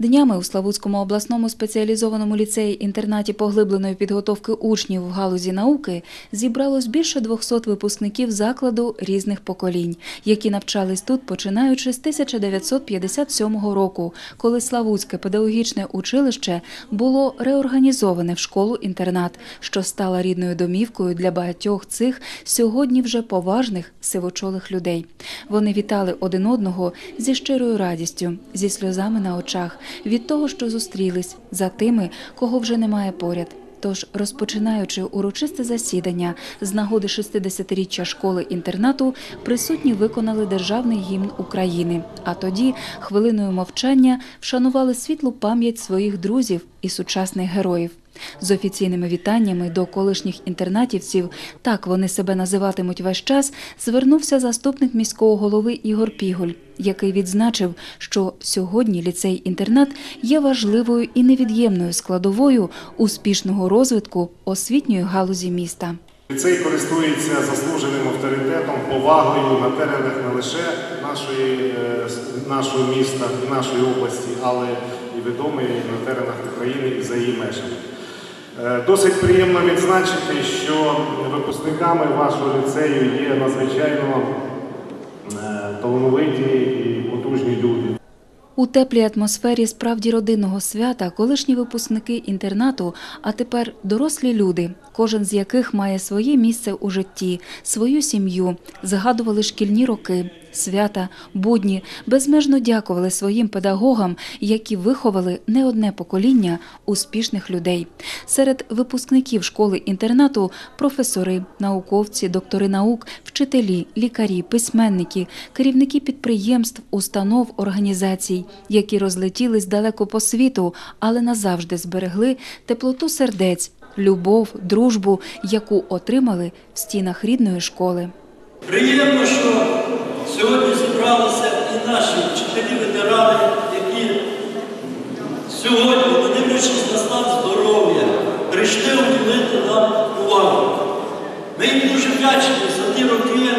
Днями у Славутському обласному спеціалізованому ліцеї інтернаті поглибленої підготовки учнів в галузі науки зібралось більше 200 випускників закладу різних поколінь, які навчались тут починаючи з 1957 року, коли Славутське педагогічне училище було реорганізоване в школу-інтернат, що стала рідною домівкою для багатьох цих сьогодні вже поважних сивочолих людей. Вони вітали один одного зі щирою радістю, зі сльозами на очах від того, що зустрілись за тими, кого вже немає поряд. Тож, розпочинаючи урочисте засідання з нагоди 60-річчя школи-інтернату, присутні виконали державний гімн України. А тоді хвилиною мовчання вшанували світлу пам'ять своїх друзів і сучасних героїв. З офіційними вітаннями до колишніх інтернатівців, так вони себе називатимуть весь час, звернувся заступник міського голови Ігор Піголь, який відзначив, що сьогодні ліцей-інтернат є важливою і невід'ємною складовою успішного розвитку освітньої галузі міста. Ліцей користується заслуженим авторитетом, повагою на теренах не лише нашої, е, нашого міста і нашої області, але і відомий на теренах України і за її межами. Е, Досить приємно відзначити, що випускниками вашого ліцею є надзвичайно е, талановиті і потужні люди. У теплій атмосфері справді родинного свята колишні випускники інтернату, а тепер дорослі люди, кожен з яких має своє місце у житті, свою сім'ю, згадували шкільні роки, свята, будні, безмежно дякували своїм педагогам, які виховали не одне покоління успішних людей. Серед випускників школи-інтернату професори, науковці, доктори наук, вчителі, лікарі, письменники, керівники підприємств, установ, організацій, які розлетілись далеко по світу, але назавжди зберегли теплоту сердець, любов, дружбу, яку отримали в стінах рідної школи. Приємно, що сьогодні зібралися і наші вчителі-ветерани, які сьогодні, не на стан здоров'я, прийшли уділити нам увагу. Ми їм дуже вдячні за ті роки,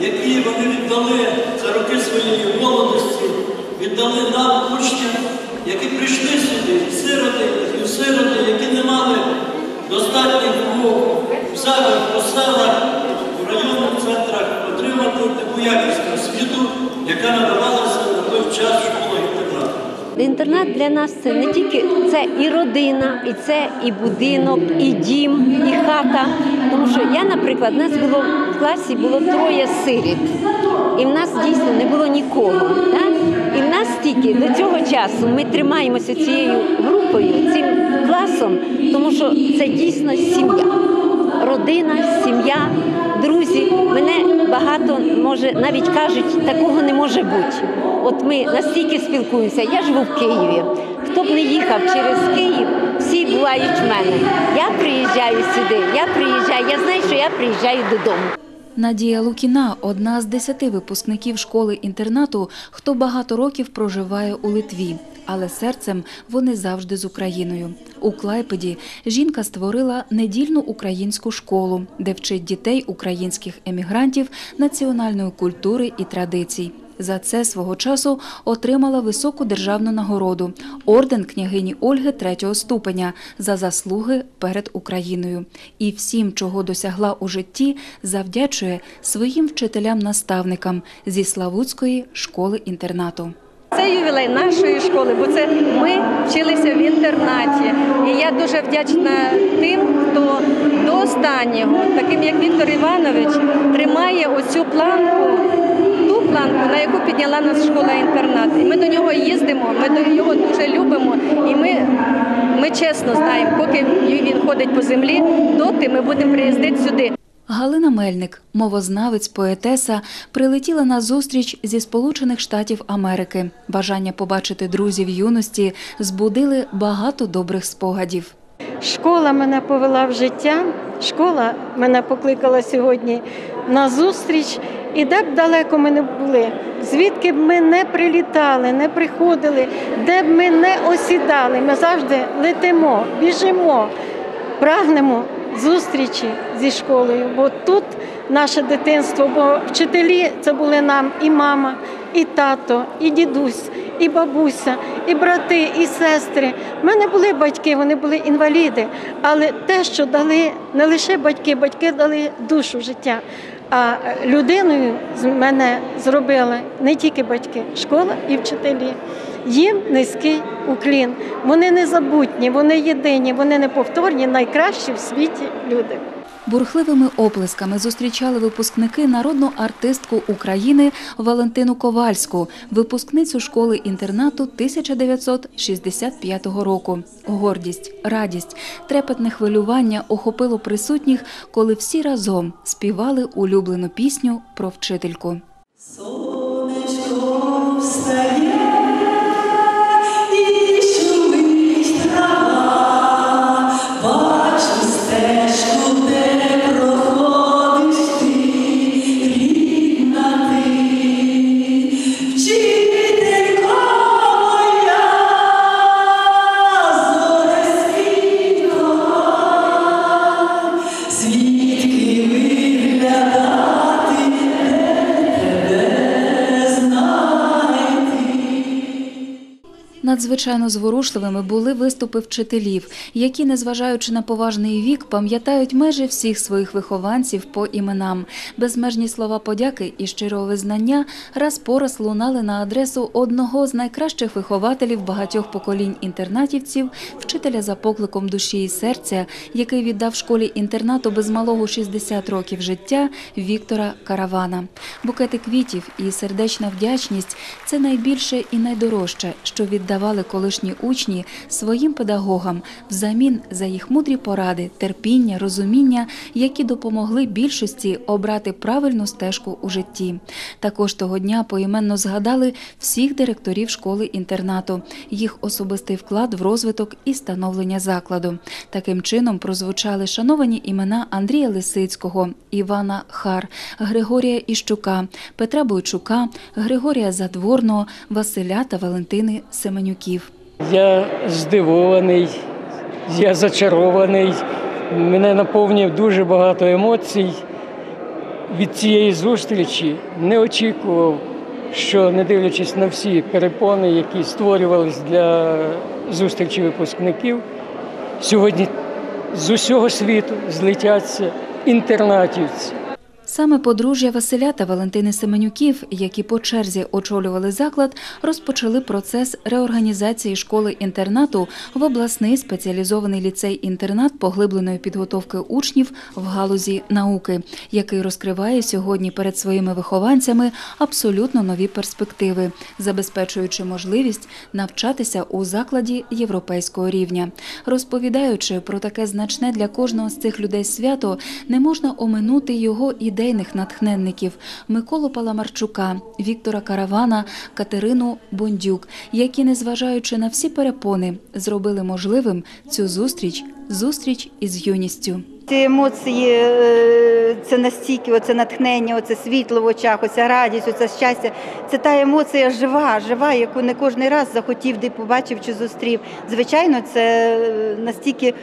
які вони віддали, це роки своєї молодості, віддали нам учням, які прийшли сюди, і сироти, і усироти, які не мали достатніх умов в себе по отримати таку якісну освіту, яка надавалася на той час школа-інтернату. Інтернат для нас це не тільки це і родина, і це і будинок, і дім, і хата. Тому що я, наприклад, в нас було в класі було троє сиріт, і в нас дійсно не було нікого. Так? І в нас тільки до цього часу ми тримаємося цією групою, цим класом, тому що це дійсно сім'я, родина, сім'я, друзі. Мене багато може навіть кажуть, такого не може бути. От ми настільки спілкуємося. Я живу в Києві. Хто б не їхав через Київ, всі бувають в мене. Я приїжджаю сюди, я приїжджаю. Я знаю, що я приїжджаю додому. Надія Лукіна одна з десяти випускників школи-інтернату, хто багато років проживає у Литві, але серцем вони завжди з Україною. У Клайпеді жінка створила недільну українську школу, де вчить дітей українських емігрантів національної культури і традицій. За це свого часу отримала високу державну нагороду орден княгині Ольги третього ступеня за заслуги перед Україною. І всім, чого досягла у житті, завдячує своїм вчителям-наставникам зі Славутської школи-інтернату. Це ювілей нашої школи, бо це ми вчилися в інтернаті. І я дуже вдячна тим, хто до останнього, таким як Віктор Іванович, тримає оцю планку, ту планку, на яку підняла нас школа-інтернат. І ми до нього їздимо, ми до його дуже любимо. І ми, ми чесно знаємо, поки він ходить по землі, доти ми будемо приїздити сюди. Галина Мельник, мовознавець, поетеса, прилетіла на зустріч зі Сполучених Штатів Америки. Бажання побачити друзів юності збудили багато добрих спогадів. Школа мене повела в життя, школа мене покликала сьогодні на зустріч. І де б далеко ми не були, звідки б ми не прилітали, не приходили, де б ми не осідали, ми завжди летимо, біжимо, прагнемо зустрічі зі школою, бо тут наше дитинство, бо вчителі це були нам і мама, і тато, і дідусь, і бабуся, і брати, і сестри. У мене були батьки, вони були інваліди, але те, що дали не лише батьки, батьки дали душу життя. А людиною з мене зробили не тільки батьки, школа і вчителі. Їм низький уклін. Вони незабутні, вони єдині, вони неповторні, найкращі в світі люди. Бурхливими оплесками зустрічали випускники народну артистку України Валентину Ковальську, випускницю школи-інтернату 1965 року. Гордість, радість, трепетне хвилювання охопило присутніх, коли всі разом співали улюблену пісню про вчительку. Сонечко встає, Надзвичайно зворушливими були виступи вчителів, які, незважаючи на поважний вік, пам'ятають межі всіх своїх вихованців по іменам. Безмежні слова подяки і щирого визнання раз по раз лунали на адресу одного з найкращих вихователів багатьох поколінь інтернатівців, вчителя за покликом душі і серця, який віддав школі інтернату без малого 60 років життя Віктора Каравана. Букети квітів і сердечна вдячність це найбільше і найдорожче, що віддавали колишні учні своїм педагогам взамін за їх мудрі поради, терпіння, розуміння, які допомогли більшості обрати правильну стежку у житті. Також того дня поіменно згадали всіх директорів школи-інтернату, їх особистий вклад в розвиток і становлення закладу. Таким чином прозвучали шановані імена Андрія Лисицького, Івана Хар, Григорія Іщука, Петра Бойчука, Григорія Задворного, Василя та Валентини Семенюків. Я здивований, я зачарований. Мене наповнює дуже багато емоцій. Від цієї зустрічі не очікував, що не дивлячись на всі перепони, які створювались для зустрічі випускників, сьогодні з усього світу злетяться інтернатівці. Саме подружжя Василя та Валентини Семенюків, які по черзі очолювали заклад, розпочали процес реорганізації школи-інтернату в обласний спеціалізований ліцей-інтернат поглибленої підготовки учнів в галузі науки, який розкриває сьогодні перед своїми вихованцями абсолютно нові перспективи, забезпечуючи можливість навчатися у закладі європейського рівня. Розповідаючи про таке значне для кожного з цих людей свято, не можна оминути його ідейних натхненників Миколу Паламарчука, Віктора Каравана, Катерину Бондюк, які, незважаючи на всі перепони, зробили можливим цю зустріч зустріч із юністю. Ці емоції, е, це настільки, оце натхнення, оце світло в очах, оця радість, оце щастя. Це та емоція жива, жива, яку не кожен раз захотів, де побачив чи зустрів. Звичайно, це е, настільки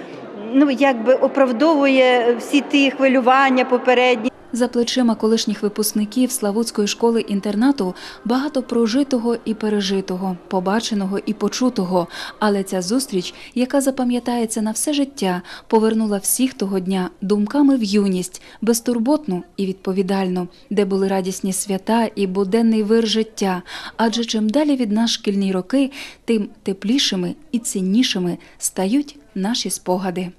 ну, якби оправдовує всі ті хвилювання попередні. За плечима колишніх випускників Славутської школи-інтернату багато прожитого і пережитого, побаченого і почутого. Але ця зустріч, яка запам'ятається на все життя, повернула всіх того дня думками в юність, безтурботну і відповідальну, де були радісні свята і буденний вир життя. Адже чим далі від нас шкільні роки, тим теплішими і ціннішими стають наші спогади.